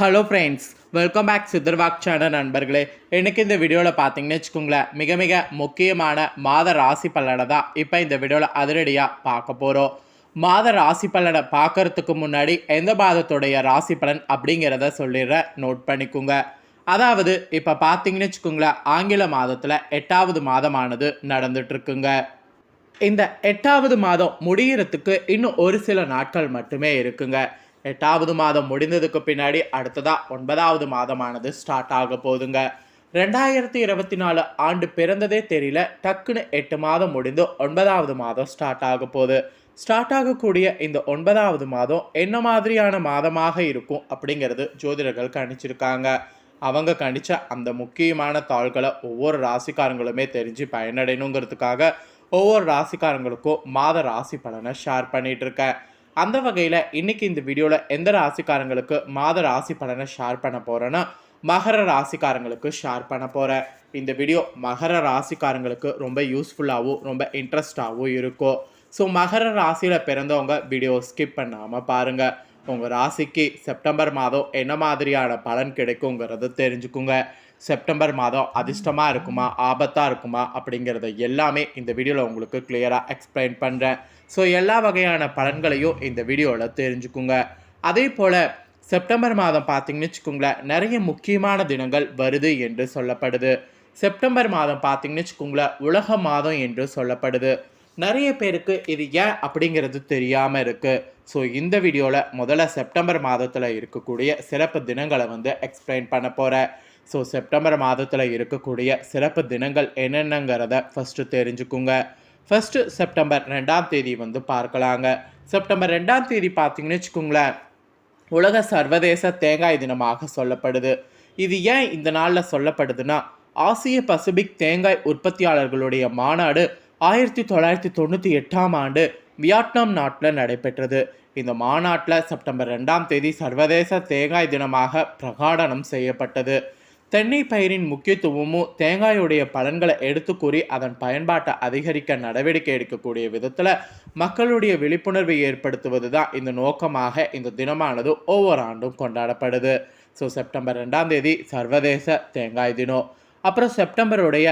Hello friends welcome back Sitharvak channel நண்பர்களே. எனக்கு இந்த வீடியோவில் பார்த்தீங்கன்னு வச்சுக்கோங்களேன் மிக மிக முக்கியமான மாத ராசி பலனை தான் இப்போ இந்த வீடியோவில் அதிரடியாக பார்க்க போகிறோம் மாத ராசி பலனை பார்க்கறதுக்கு முன்னாடி எந்த மாதத்துடைய ராசி பலன் அப்படிங்கிறத சொல்லிடுற நோட் பண்ணிக்கோங்க. அதாவது இப்போ பார்த்தீங்கன்னு வச்சுக்கோங்களேன் ஆங்கில மாதத்தில் எட்டாவது மாதமானது நடந்துகிட்ருக்குங்க இந்த எட்டாவது மாதம் முடிகிறதுக்கு இன்னும் ஒரு சில நாட்கள் மட்டுமே இருக்குங்க. எட்டாவது மாதம் முடிந்ததுக்கு பின்னாடி அடுத்ததாக ஒன்பதாவது மாதமானது ஸ்டார்ட் ஆக போகுதுங்க. ரெண்டாயிரத்தி இருபத்தி நாலு ஆண்டு பிறந்ததே தெரியல. டக்குன்னு எட்டு மாதம் முடிந்து ஒன்பதாவது மாதம் ஸ்டார்ட் ஆக போகுது. ஸ்டார்ட் ஆகக்கூடிய இந்த ஒன்பதாவது மாதம் என்ன மாதிரியான மாதமாக இருக்கும் அப்படிங்கிறது ஜோதிடர்கள் கணிச்சிருக்காங்க. அவங்க கணிச்ச அந்த முக்கியமான தாள்களை ஒவ்வொரு ராசிக்காரங்களுமே தெரிஞ்சு பயனடையணுங்கிறதுக்காக ஒவ்வொரு ராசிக்காரங்களுக்கும் மாத ராசி பலனை ஷேர் பண்ணிகிட்ருக்கேன் அந்த வகையில் இன்றைக்கி இந்த வீடியோவில் எந்த ராசிக்காரங்களுக்கு மாத ராசி பலனை ஷேர் பண்ண போகிறேன்னா மகர ராசிக்காரங்களுக்கு ஷேர் பண்ண போகிறேன் இந்த வீடியோ மகர ராசிக்காரங்களுக்கு ரொம்ப யூஸ்ஃபுல்லாகவும் ரொம்ப இன்ட்ரெஸ்டாகவும் இருக்கும். ஸோ மகர ராசியில் பிறந்தவங்க வீடியோ ஸ்கிப் பண்ணாமல் பாருங்கள் உங்கள் ராசிக்கு செப்டம்பர் மாதம் என்ன மாதிரியான பலன் கிடைக்குங்கிறத தெரிஞ்சுக்குங்க. செப்டம்பர் மாதம் அதிர்ஷ்டமாக இருக்குமா ஆபத்தாக இருக்குமா அப்படிங்கிறத எல்லாமே இந்த வீடியோவில் உங்களுக்கு கிளியராக எக்ஸ்பிளைன் பண்ணுறேன் ஸோ எல்லா வகையான பலன்களையும் இந்த வீடியோவில் தெரிஞ்சுக்குங்க. அதே போல் செப்டம்பர் மாதம் பார்த்தீங்கன்னு வச்சுக்கோங்களேன் நிறைய முக்கியமான தினங்கள் வருது என்று சொல்லப்படுது. செப்டம்பர் மாதம் பார்த்தீங்கன்னு வச்சுக்கோங்களேன் உலக மாதம் என்று சொல்லப்படுது. நிறைய பேருக்கு இது ஏன் அப்படிங்கிறது தெரியாமல் இருக்குது ஸோ இந்த வீடியோவில் முதல்ல செப்டம்பர் மாதத்தில் இருக்கக்கூடிய சிறப்பு தினங்களை வந்து எக்ஸ்பிளைன் பண்ண போகிறேன் ஸோ செப்டம்பர் மாதத்தில் இருக்கக்கூடிய சிறப்பு தினங்கள் என்னென்னங்கிறத ஃபஸ்ட்டு தெரிஞ்சுக்குங்க. ஃபஸ்ட்டு செப்டம்பர் ரெண்டாம் தேதி வந்து பார்க்கலாங்க. செப்டம்பர் ரெண்டாம் தேதி பார்த்தீங்கன்னு வச்சுக்கோங்களேன் உலக சர்வதேச தேங்காய் தினமாக சொல்லப்படுது. இது ஏன் இந்த நாளில் சொல்லப்படுதுன்னா ஆசிய பசிபிக் தேங்காய் உற்பத்தியாளர்களுடைய மாநாடு ஆயிரத்தி தொள்ளாயிரத்தி தொண்ணூற்றி எட்டாம் ஆண்டு வியட்நாம் நாட்டில் நடைபெற்றது. இந்த மாநாட்டில் செப்டம்பர் ரெண்டாம் தேதி சர்வதேச தேங்காய் தினமாக பிரகாடனம் செய்யப்பட்டது. தென்னை பயிரின் முக்கியத்துவமும் தேங்காயுடைய பலன்களை எடுத்து கூறி அதன் பயன்பாட்டை அதிகரிக்க நடவடிக்கை எடுக்கக்கூடிய விதத்தில் மக்களுடைய விழிப்புணர்வை ஏற்படுத்துவது தான் இந்த நோக்கமாக இந்த தினமானது ஒவ்வொரு ஆண்டும் கொண்டாடப்படுது. ஸோ செப்டம்பர் ரெண்டாம் தேதி சர்வதேச தேங்காய் தினம். அப்புறம் செப்டம்பருடைய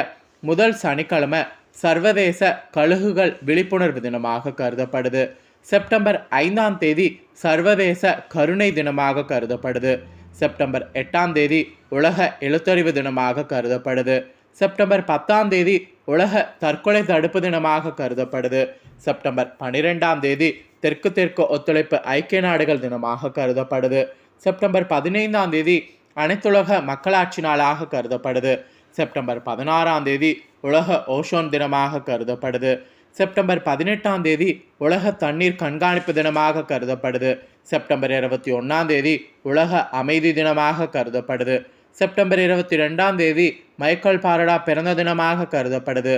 முதல் சனிக்கிழமை சர்வதேச கழுகுகள் விழிப்புணர்வு தினமாக கருதப்படுது. செப்டம்பர் ஐந்தாம் தேதி சர்வதேச கருணை தினமாக கருதப்படுது. செப்டம்பர் எட்டாம் தேதி உலக எழுத்தறிவு தினமாக கருதப்படுது. செப்டம்பர் பத்தாம் தேதி உலக தற்கொலை தடுப்பு தினமாக கருதப்படுது. செப்டம்பர் பன்னிரெண்டாம் தேதி தெற்கு தெற்கு ஒத்துழைப்பு ஐக்கிய நாடுகள் தினமாக கருதப்படுது. செப்டம்பர் பதினைந்தாம் தேதி அனைத்துலக மக்களாட்சி நாளாக கருதப்படுது. செப்டம்பர் பதினாறாம் தேதி உலக ஓஷோன் தினமாக கருதப்படுது. செப்டம்பர் பதினெட்டாம் தேதி உலக தண்ணீர் கண்காணிப்பு தினமாக கருதப்படுது. செப்டம்பர் இருபத்தி ஒன்றாம் தேதி உலக அமைதி தினமாக கருதப்படுது. செப்டம்பர் இருபத்தி ரெண்டாம் தேதி மைக்கேல் பாரடா பிறந்த தினமாக கருதப்படுது.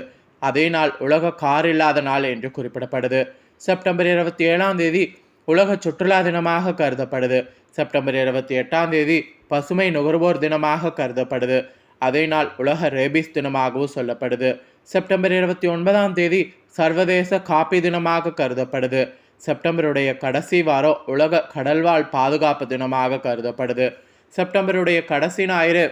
அதே நாள் உலக கார் இல்லாத நாள் என்று குறிப்பிடப்படுது. செப்டம்பர் இருபத்தி ஏழாம் தேதி உலக சுற்றுலா தினமாக கருதப்படுது. செப்டம்பர் இருபத்தி எட்டாம் தேதி பசுமை நுகர்வோர் தினமாக கருதப்படுது. அதே நாள் உலக ரேபிஸ் தினமாகவும் சொல்லப்படுது. செப்டம்பர் இருபத்தி ஒன்பதாம் தேதி சர்வதேச காப்பி தினமாக கருதப்படுது. செப்டம்பருடைய கடைசி வாரம் உலக கடல்வாழ் பாதுகாப்பு தினமாக கருதப்படுது. செப்டம்பருடைய கடைசி ஞாயிறு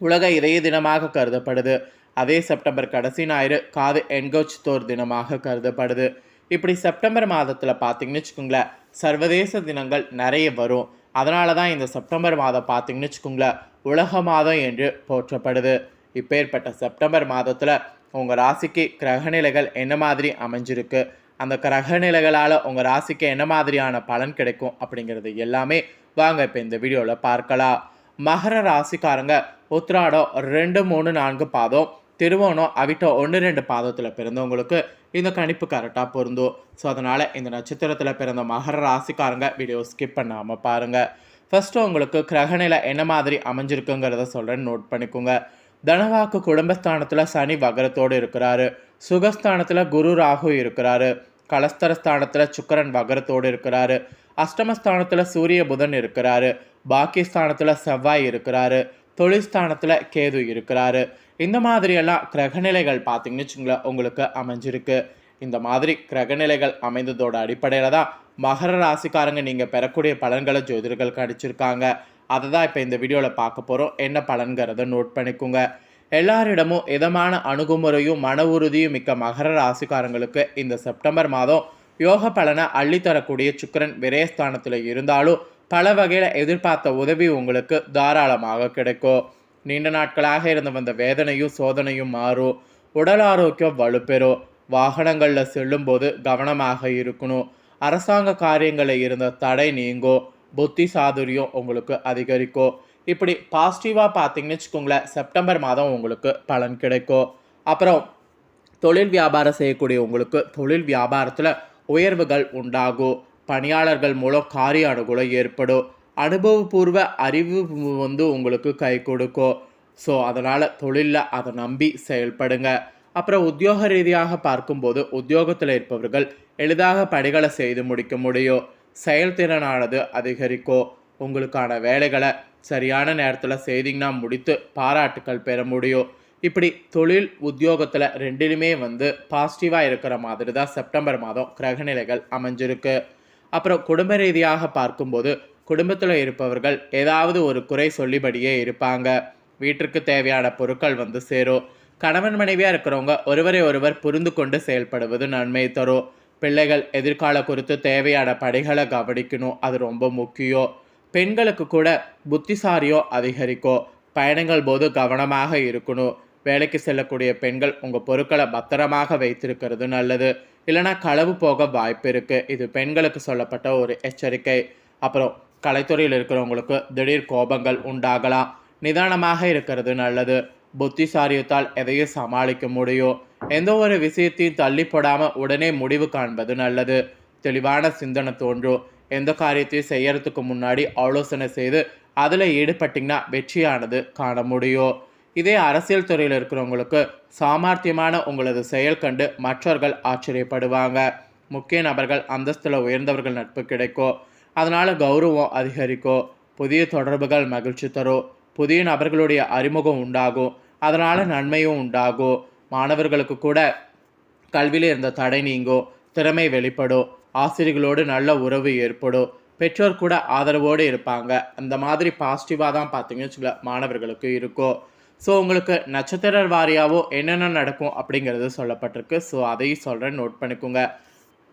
உலக இதய தினமாக கருதப்படுது. அதே செப்டம்பர் கடைசி ஞாயிறு காது என்கோச்தோர் தினமாக கருதப்படுது. இப்படி செப்டம்பர் மாதத்தில் பார்த்தீங்கன்னு வச்சுக்கோங்களேன் சர்வதேச தினங்கள் நிறைய வரும். அதனால தான் இந்த செப்டம்பர் மாதம் பார்த்தீங்கன்னு வச்சுக்கோங்களேன் உலக மாதம் என்று போற்றப்படுது. இப்பேற்பட்ட செப்டம்பர் மாதத்தில் உங்கள் ராசிக்கு கிரகநிலைகள் என்ன மாதிரி அமைஞ்சிருக்கு? அந்த கிரகநிலைகளால் உங்கள் ராசிக்கு என்ன மாதிரியான பலன் கிடைக்கும் அப்படிங்கிறது எல்லாமே வாங்க இப்போ இந்த வீடியோவில் பார்க்கலாம். மகர ராசிக்காரங்க உத்ராடம் ரெண்டு மூணு நான்கு பாதம் திருவோணம் அவிட்டம் ஒன்று ரெண்டு பாதத்தில் பிறந்தவங்களுக்கு இந்த கணிப்பு கரெக்டாக பொருந்தும். ஸோ அதனால் இந்த நட்சத்திரத்தில் பிறந்த மகர ராசிக்காரங்க வீடியோ ஸ்கிப் பண்ணாமல் பாருங்கள் ஃபஸ்ட்டு உங்களுக்கு கிரகநிலை என்ன மாதிரி அமைஞ்சிருக்குங்கிறத சொல்கிறேன் நோட் பண்ணிக்கோங்க. தனவாக்கு குடும்பஸ்தானத்தில் சனி வகரத்தோடு இருக்கிறாரு. சுகஸ்தானத்தில் குரு ராகு இருக்கிறாரு. கலஸ்தரஸ்தானத்தில் சுக்கரன் வகரத்தோடு இருக்கிறாரு. அஷ்டமஸ்தானத்தில் சூரிய புதன் இருக்கிறாரு. பாக்கியஸ்தானத்தில் செவ்வாய் இருக்கிறாரு. தொழில்ஸ்தானத்தில் கேது இருக்கிறாரு. இந்த மாதிரியெல்லாம் கிரகநிலைகள் பார்த்தீங்கன்னு வச்சுங்களேன் உங்களுக்கு அமைஞ்சிருக்கு. இந்த மாதிரி கிரகநிலைகள் அமைந்ததோட அடிப்படையில் தான் மகர ராசிக்காரங்க நீங்கள் பெறக்கூடிய பலன்களை ஜோதிடர்கள் கணிச்சிருக்காங்க அதை தான் இப்போ இந்த வீடியோவில் பார்க்க போகிறோம் என்ன பலன்கிறத நோட் பண்ணிக்கோங்க. எல்லாரிடமும் இதமான அணுகுமுறையும் மன உறுதியும் மிக்க மகர ராசிக்காரங்களுக்கு இந்த செப்டம்பர் மாதம் யோக பலனை அள்ளித்தரக்கூடிய சுக்கரன் விரயஸ்தானத்தில் இருந்தாலும் பல வகையில் எதிர்பார்த்த உதவி உங்களுக்கு தாராளமாக கிடைக்கும். நீண்ட நாட்களாக இருந்து வந்த வேதனையும் சோதனையும் மாறும். உடல் ஆரோக்கியம் வலுப்பெறும். வாகனங்களில் செல்லும்போது கவனமாக இருக்கணும். அரசாங்க காரியங்களில் இருந்த தடை நீங்கும் புத்தி சாதுரியம் உங்களுக்கு அதிகரிக்கும் இப்படி பாசிட்டிவாக பார்த்தீங்கன்னு வச்சுக்கோங்களேன் செப்டம்பர் மாதம் உங்களுக்கு பலன் கிடைக்கும் அப்புறம் தொழில் வியாபாரம் செய்யக்கூடிய உங்களுக்கு தொழில் வியாபாரத்தில் உயர்வுகள் உண்டாகும் பணியாளர்கள் மூலம் காரிய அனுகூலம் ஏற்படும் அனுபவபூர்வ அறிவு வந்து உங்களுக்கு கை கொடுக்கும் ஸோ அதனால் தொழிலில் அதை நம்பி செயல்படுங்க. அப்புறம் உத்தியோக ரீதியாக பார்க்கும்போது உத்தியோகத்தில் இருப்பவர்கள் எளிதாக பணிகளை செய்து முடிக்க முடியும். செயல்திறனானது அதிகரிக்கும் உங்களுக்கான வேலைகளை சரியான நேரத்தில் செய்தீங்கன்னா முடித்து பாராட்டுக்கள் பெற முடியும். இப்படி தொழில் உத்தியோகத்தில் ரெண்டிலுமே வந்து பாசிட்டிவாக இருக்கிற மாதிரி தான் செப்டம்பர் மாதம் கிரகநிலைகள் அமைஞ்சிருக்கு. அப்புறம் குடும்ப ரீதியாக பார்க்கும்போது குடும்பத்தில் இருப்பவர்கள் ஏதாவது ஒரு குறை சொல்லிபடியே இருப்பாங்க. வீட்டிற்கு தேவையான பொருட்கள் வந்து சேரும். கணவன் மனைவியாக இருக்கிறவங்க ஒருவரை ஒருவர் புரிந்து கொண்டு செயல்படுவது நன்மை தரும் பிள்ளைகள் எதிர்கால குறித்து தேவையான படைகளை கவனிக்கணும். அது ரொம்ப முக்கியம் பெண்களுக்கு கூட புத்திசாரியோ அதிகரிக்கும் பயணங்கள் போது கவனமாக இருக்கணும். வேலைக்கு செல்லக்கூடிய பெண்கள் உங்கள் பொருட்களை பத்திரமாக வைத்திருக்கிறது நல்லது. இல்லைனா களவு போக வாய்ப்பு இருக்குது இது பெண்களுக்கு சொல்லப்பட்ட ஒரு எச்சரிக்கை. அப்புறம் கலைத்துறையில் இருக்கிறவங்களுக்கு திடீர் கோபங்கள் உண்டாகலாம். நிதானமாக இருக்கிறது நல்லது. புத்திசாரியத்தால் எதையும் சமாளிக்க முடியும் எந்த ஒரு விஷயத்தையும் தள்ளிப்படாமல் உடனே முடிவு காண்பது நல்லது. தெளிவான சிந்தனை தோன்றும். எந்த காரியத்தையும் செய்யறதுக்கு முன்னாடி ஆலோசனை செய்து அதில் ஈடுபட்டிங்கன்னா வெற்றியானது காண முடியும். இதே அரசியல் துறையில் இருக்கிறவங்களுக்கு சாமர்த்தியமான உங்களது செயல் கண்டு மற்றவர்கள் ஆச்சரியப்படுவாங்க. முக்கிய நபர்கள் அந்தஸ்தில் உயர்ந்தவர்கள் நட்பு கிடைக்கும். அதனால் கௌரவம் அதிகரிக்கும். புதிய தொடர்புகள் மகிழ்ச்சி தரும். புதிய நபர்களுடைய அறிமுகம் உண்டாகும். அதனால் நன்மையும் உண்டாகும் மாணவர்களுக்கு கூட கல்வியில் இருந்த தடை நீங்கும் திறமை வெளிப்படும் ஆசிரியர்களோடு நல்ல உறவு ஏற்படும் பெற்றோர் கூட ஆதரவோடு இருப்பாங்க. அந்த மாதிரி பாசிட்டிவாக தான் பார்த்தீங்கன்னு சொல்ல மாணவர்களுக்கு இருக்கும் ஸோ உங்களுக்கு நட்சத்திர வாரியாவோ என்னென்ன நடக்கும் அப்படிங்கிறது சொல்லப்பட்டிருக்கு. ஸோ அதையும் சொல்கிறேன் நோட் பண்ணிக்கோங்க.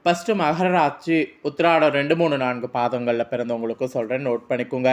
ஃபஸ்ட்டு மகர ராசி உத்திராடம் ரெண்டு மூணு நான்கு பாதங்களில் பிறந்தவங்களுக்கும் சொல்கிறேன் நோட் பண்ணிக்கோங்க.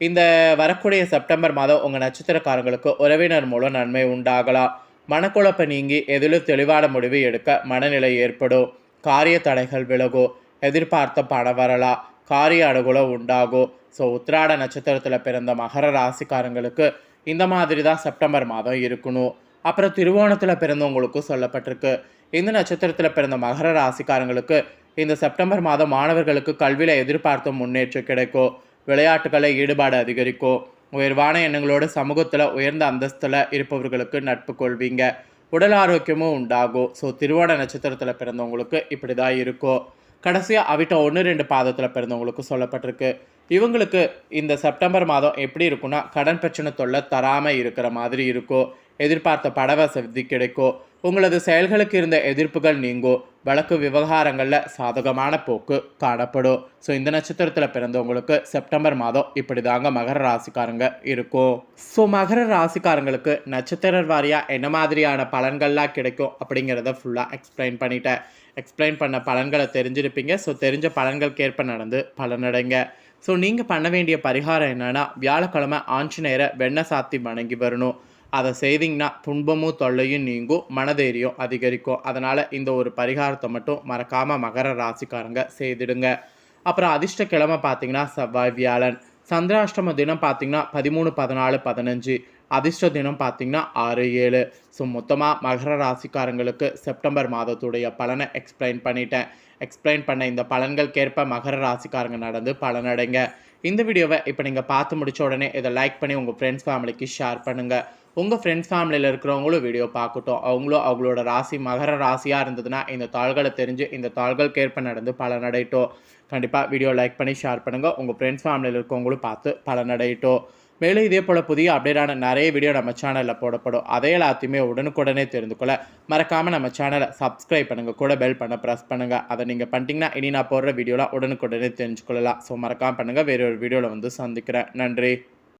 இந்த வரக்கூடிய செப்டம்பர் மாதம் உங்கள் நட்சத்திரக்காரங்களுக்கு உறவினர் மூலம் நன்மை உண்டாகலாம். மனக்குழப்பம் நீங்கி எதிலும் தெளிவான முடிவு எடுக்க மனநிலை ஏற்படும். காரிய தடைகள் விலகும். எதிர்பார்த்த பணம் வரலாம். காரிய அனுகூலம் உண்டாகும். ஸோ உத்திராட நட்சத்திரத்தில் பிறந்த மகர ராசிக்காரங்களுக்கு இந்த மாதிரி தான் செப்டம்பர் மாதம் இருக்கணும். அப்புறம் திருவோணத்தில் பிறந்தவங்களுக்கும் சொல்லப்பட்டிருக்கு. இந்த நட்சத்திரத்தில் பிறந்த மகர ராசிக்காரங்களுக்கு இந்த செப்டம்பர் மாதம் மாணவர்களுக்கு கல்வியில் எதிர்பார்த்த முன்னேற்றம் கிடைக்கும். விளையாட்டுகளை ஈடுபாடு அதிகரிக்கும் உயர்வான எண்ணங்களோடு சமூகத்தில் உயர்ந்த அந்தஸ்தில் இருப்பவர்களுக்கு நட்பு கொள்வீங்க. உடல் ஆரோக்கியமும் உண்டாகும் ஸோ திருவோண நட்சத்திரத்தில் பிறந்தவங்களுக்கு இப்படி தான் இருக்கும் கடைசியாக அவிட்ட ஒன்று ரெண்டு பாதத்தில் பிறந்தவங்களுக்கு சொல்லப்பட்டிருக்கு. இவங்களுக்கு இந்த செப்டம்பர் மாதம் எப்படி இருக்குன்னா கடன் பிரச்சனை தொல்லை தராமல் இருக்கிற மாதிரி இருக்கும் எதிர்பார்த்த படவசதி கிடைக்கும் உங்களது செயல்களுக்கு இருந்த எதிர்ப்புகள் நீங்கும் வழக்கு விவகாரங்களில் சாதகமான போக்கு காணப்படும் ஸோ இந்த நட்சத்திரத்தில் பிறந்தவங்களுக்கு செப்டம்பர் மாதம் இப்படி தாங்க மகர ராசிக்காரங்க இருக்கும் ஸோ மகர ராசிக்காரங்களுக்கு நட்சத்திர வாரியாக என்ன மாதிரியான பலன்கள்லாம் கிடைக்கும் அப்படிங்கிறத ஃபுல்லாக எக்ஸ்பிளைன் பண்ணிட்டேன். எக்ஸ்பிளைன் பண்ண பலன்களை தெரிஞ்சிருப்பீங்க. ஸோ தெரிஞ்ச பலன்களுக்கு ஏற்ப நடந்து பலனடைங்க. ஸோ நீங்கள் பண்ண வேண்டிய பரிகாரம் என்னென்னா வியாழக்கிழமை ஆஞ்சநேயரை வெண்ணெய் சாத்தி வணங்கி வரணும். அதை செய்தீங்கன்னா துன்பமும் தொல்லையும் நீங்கும் மனதைரியம் அதிகரிக்கும் அதனால் இந்த ஒரு பரிகாரத்தை மட்டும் மறக்காமல் மகர ராசிக்காரங்க செய்திடுங்க. அப்புறம் அதிர்ஷ்ட கிழமை பார்த்தீங்கன்னா செவ்வாய் வியாழன். சந்திராஷ்டம தினம் பார்த்தீங்கன்னா பதிமூணு பதினாலு பதினஞ்சு. அதிர்ஷ்ட தினம் பார்த்தீங்கன்னா ஆறு ஏழு. ஸோ மொத்தமாக மகர ராசிக்காரங்களுக்கு செப்டம்பர் மாதத்துடைய பலனை எக்ஸ்பிளைன் பண்ணிட்டேன். எக்ஸ்பிளைன் பண்ண இந்த பலன்களுக்கேற்ப மகர ராசிக்காரங்க நடந்து பலனடைங்க இந்த வீடியோவை இப்போ நீங்கள் பார்த்து முடிச்ச உடனே இதை லைக் பண்ணி உங்கள் ஃப்ரெண்ட்ஸ் ஃபேமிலிக்கு ஷேர் பண்ணுங்கள் உங்கள் ஃப்ரெண்ட்ஸ் ஃபேமிலியில் இருக்கிறவங்களும் வீடியோ பார்க்கட்டும். அவங்களும் அவங்களோட ராசி மகர ராசியாக இருந்ததுன்னா இந்த தாள்களை தெரிஞ்சு இந்த தாள்களுக்கேற்ப நடந்து பலனடையட்டும். கண்டிப்பாக வீடியோ லைக் பண்ணி ஷேர் பண்ணுங்கள் உங்கள் ஃப்ரெண்ட்ஸ் ஃபேமிலியில் இருக்கவங்களும் பார்த்து பலனடையட்டும். மேலும் இதே போல் புதிய அப்டேட்டான நிறைய வீடியோ நம்ம சேனலில் போடப்படும். அதை எல்லாத்தையுமே உடனுக்குடனே தெரிந்து கொள்ள மறக்காமல் நம்ம சேனலை சப்ஸ்கிரைப் பண்ணுங்கள் கூட பெல் பண்ண ப்ரெஸ் பண்ணுங்கள் அதை நீங்கள் பண்ணிட்டீங்கன்னா இனி நான் போடுற வீடியோலாம் உடனுக்குடனே தெரிஞ்சுக்கொள்ளலாம். ஸோ மறக்காமல் பண்ணுங்கள் வேறொரு வீடியோவில் வந்து சந்திக்கிறேன். நன்றி.